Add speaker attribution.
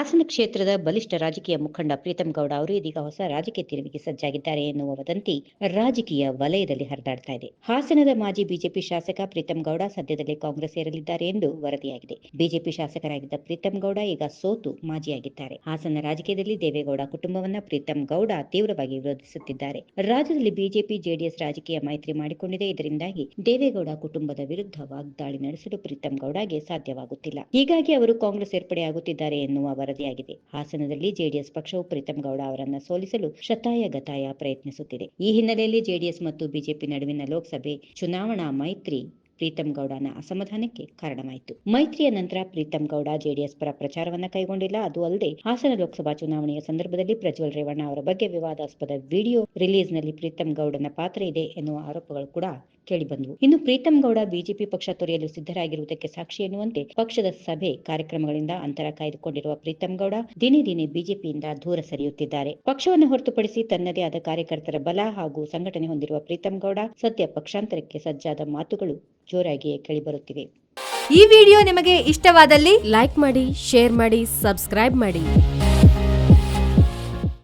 Speaker 1: ಹಾಸನ ಕ್ಷೇತ್ರದ ಬಲಿಷ್ಠ ರಾಜಕೀಯ ಮುಖಂಡ ಪ್ರೀತಂ ಗೌಡ ಅವರು ಇದೀಗ ಹೊಸ ರಾಜಕೀಯ ತಿರುವಿಗೆ ಸಜ್ಜಾಗಿದ್ದಾರೆ ಎನ್ನುವ ವದಂತಿ ರಾಜಕೀಯ ವಲಯದಲ್ಲಿ ಹರಿದಾಡ್ತಾ ಇದೆ. ಹಾಸನದ ಮಾಜಿ ಬಿಜೆಪಿ ಶಾಸಕ ಪ್ರೀತಂ ಗೌಡ ಸದ್ಯದಲ್ಲೇ ಕಾಂಗ್ರೆಸ್ ಸೇರಲಿದ್ದಾರೆ ಎಂದು ವರದಿಯಾಗಿದೆ. ಬಿಜೆಪಿ ಶಾಸಕರಾಗಿದ್ದ ಪ್ರೀತಂ ಗೌಡ ಈಗ ಸೋತು ಮಾಜಿಯಾಗಿದ್ದಾರೆ. ಹಾಸನ ರಾಜಕೀಯದಲ್ಲಿ ದೇವೇಗೌಡ ಕುಟುಂಬವನ್ನ ಪ್ರೀತಂ ಗೌಡ ತೀವ್ರವಾಗಿ ವಿರೋಧಿಸುತ್ತಿದ್ದಾರೆ. ರಾಜ್ಯದಲ್ಲಿ ಬಿಜೆಪಿ, ಜೆಡಿಎಸ್ ರಾಜಕೀಯ ಮೈತ್ರಿ ಮಾಡಿಕೊಂಡಿದೆ. ಇದರಿಂದಾಗಿ ದೇವೇಗೌಡ ಕುಟುಂಬದ ವಿರುದ್ಧ ವಾಗ್ದಾಳಿ ನಡೆಸಲು ಪ್ರೀತಂ ಗೌಡಗೆ ಸಾಧ್ಯವಾಗುತ್ತಿಲ್ಲ. ಹೀಗಾಗಿ ಅವರು ಕಾಂಗ್ರೆಸ್ ಸೇರ್ಪಡೆಯಾಗುತ್ತಿದ್ದಾರೆ ಎನ್ನುವ ವರದಿಯಾಗಿದೆ. ಹಾಸನದಲ್ಲಿ ಜೆಡಿಎಸ್ ಪಕ್ಷವು ಪ್ರೀತಂ ಗೌಡ ಅವರನ್ನ ಸೋಲಿಸಲು ಶತಾಯ ಗತಾಯ ಪ್ರಯತ್ನಿಸುತ್ತಿದೆ. ಈ ಹಿನ್ನೆಲೆಯಲ್ಲಿ ಜೆಡಿಎಸ್ ಮತ್ತು ಬಿಜೆಪಿ ನಡುವಿನ ಲೋಕಸಭೆ ಚುನಾವಣಾ ಮೈತ್ರಿ ಪ್ರೀತಂ ಗೌಡನ ಅಸಮಾಧಾನಕ್ಕೆ ಕಾರಣವಾಯಿತು. ಮೈತ್ರಿಯ ನಂತರ ಪ್ರೀತಂ ಗೌಡ ಜೆಡಿಎಸ್ ಪರ ಪ್ರಚಾರವನ್ನ ಕೈಗೊಂಡಿಲ್ಲ. ಅದು ಅಲ್ಲದೆ ಹಾಸನ ಲೋಕಸಭಾ ಚುನಾವಣೆಯ ಸಂದರ್ಭದಲ್ಲಿ ಪ್ರಜ್ವಲ್ ರೇವಣ್ಣ ಅವರ ಬಗ್ಗೆ ವಿವಾದಾಸ್ಪದ ವಿಡಿಯೋ ರಿಲೀಸ್ನಲ್ಲಿ ಪ್ರೀತಂ ಗೌಡನ ಪಾತ್ರ ಇದೆ ಎನ್ನುವ ಆರೋಪಗಳು ಕೂಡ ಕೇಳಿಬಂದವು ಇನ್ನು ಪ್ರೀತಂ ಗೌಡ ಬಿಜೆಪಿ ಪಕ್ಷ ತೊರೆಯಲು ಸಿದ್ಧರಾಗಿರುವುದಕ್ಕೆ ಸಾಕ್ಷಿ ಎನ್ನುವಂತೆ ಪಕ್ಷದ ಸಭೆ ಕಾರ್ಯಕ್ರಮಗಳಿಂದ ಅಂತರ ಕಾಯ್ದುಕೊಂಡಿರುವ ಪ್ರೀತಂ ಗೌಡ ದಿನೇ ದಿನೇ ಬಿಜೆಪಿಯಿಂದ ದೂರ ಸರಿಯುತ್ತಿದ್ದಾರೆ. ಪಕ್ಷವನ್ನು ಹೊರತುಪಡಿಸಿ ತನ್ನದೇ ಆದ ಕಾರ್ಯಕರ್ತರ ಬಲ ಹಾಗೂ ಸಂಘಟನೆ ಹೊಂದಿರುವ ಪ್ರೀತಂ ಗೌಡ ಸದ್ಯ ಪಕ್ಷಾಂತರಕ್ಕೆ ಸಜ್ಜಾದ ಮಾತುಗಳು ಜೋರಾಗಿಯೇ ಕೇಳಿಬರುತ್ತಿವೆ.
Speaker 2: ಈ ವಿಡಿಯೋ ನಿಮಗೆ ಇಷ್ಟವಾದಲ್ಲಿ
Speaker 3: ಲೈಕ್ ಮಾಡಿ, ಶೇರ್ ಮಾಡಿ, ಸಬ್ಸ್ಕ್ರೈಬ್ ಮಾಡಿ.